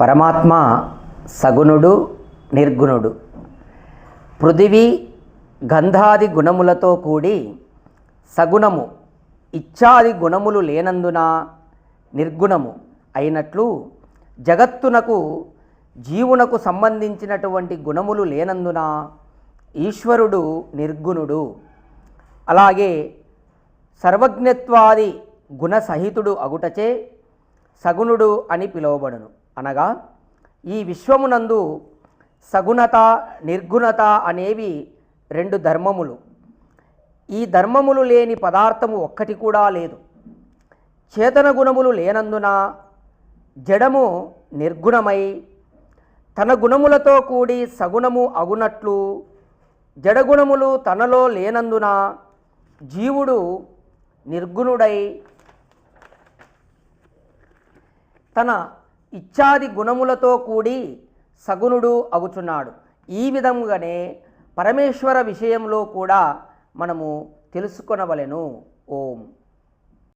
పరమాత్మ సగుణుడు నిర్గుణుడు. పృథివీ గంధాది గుణములతో కూడి సగుణము ఇచ్చాది గుణములు లేనందున నిర్గుణము అయినట్లు జగత్తునకు జీవునకు సంబంధించినటువంటి గుణములు లేనందున ఈశ్వరుడు నిర్గుణుడు. అలాగే సర్వజ్ఞత్వాది గుణసహితుడు అగుటచే సగుణుడు అని పిలువబడును. అనగా ఈ విశ్వమునందు సగుణత నిర్గుణత అనేవి రెండు ధర్మములు. ఈ ధర్మములు లేని పదార్థము ఒక్కటి కూడా లేదు. చేతన గుణములు లేనందున జడము నిర్గుణమై తన గుణములతో కూడి సగుణము అగునట్లు జడగుణములు తనలో లేనందున జీవుడు నిర్గుణుడై తన ఇచ్చాది గుణములతో కూడి సగుణుడు అగుచున్నాడు ఈ విధముగానే పరమేశ్వర విషయంలో కూడా మనము తెలుసుకొనవలెను. ఓం.